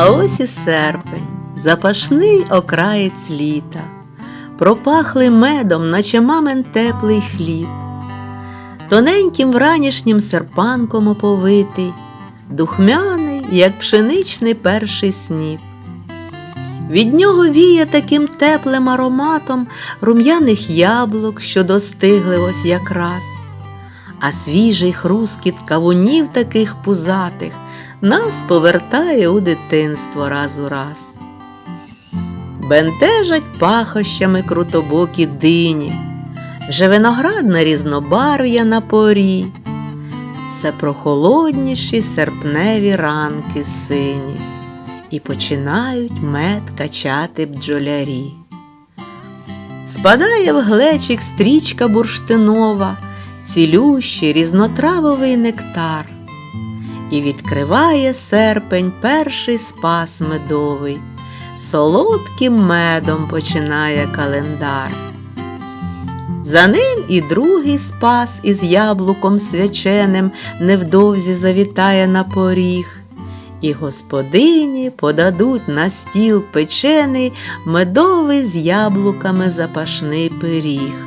А ось і серпень, запашний окраєць літа, пропахлий медом, наче мамин теплий хліб, тоненьким вранішнім серпанком оповитий, духмяний, як пшеничний перший сніп. Від нього віє таким теплим ароматом рум'яних яблук, що достигли ось якраз, а свіжий хрускіт кавунів таких пузатих нас повертає у дитинство раз у раз. Бентежать пахощами крутобокі дині, вже виноградне різнобарв'я на порі, все прохолодніші серпневі ранки сині, і починають мед качати бджолярі. Спадає в глечик стрічка бурштинова, цілющий різнотравовий нектар, і відкриває серпень перший спас медовий, солодким медом починає календар. За ним і другий спас із яблуком свяченим невдовзі завітає на поріг, і господині подадуть на стіл печений медовий з яблуками запашний пиріг.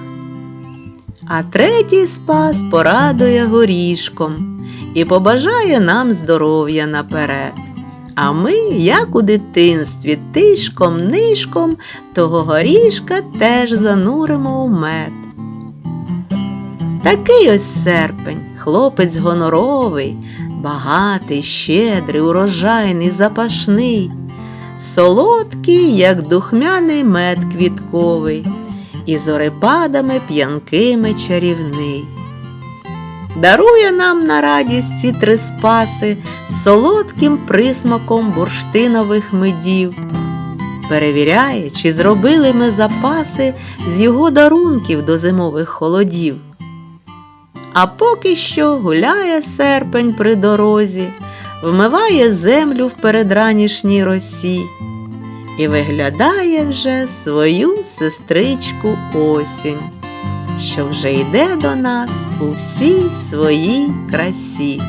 А третій спас порадує горішком і побажає нам здоров'я наперед. А ми, як у дитинстві, тишком нишком того горішка теж зануримо у мед. Такий ось серпень, хлопець гоноровий, багатий, щедрий, урожайний, запашний, солодкий, як духмяний мед квітковий, і зорепадами п'янкими чарівний. Дарує нам на радість ці три спаси солодким присмаком бурштинових медів. Перевіряє, чи зробили ми запаси з його дарунків до зимових холодів. А поки що гуляє серпень при дорозі, вмиває землю в передранішній росі і виглядає вже свою сестричку осінь, що вже йде до нас у всій своїй красі.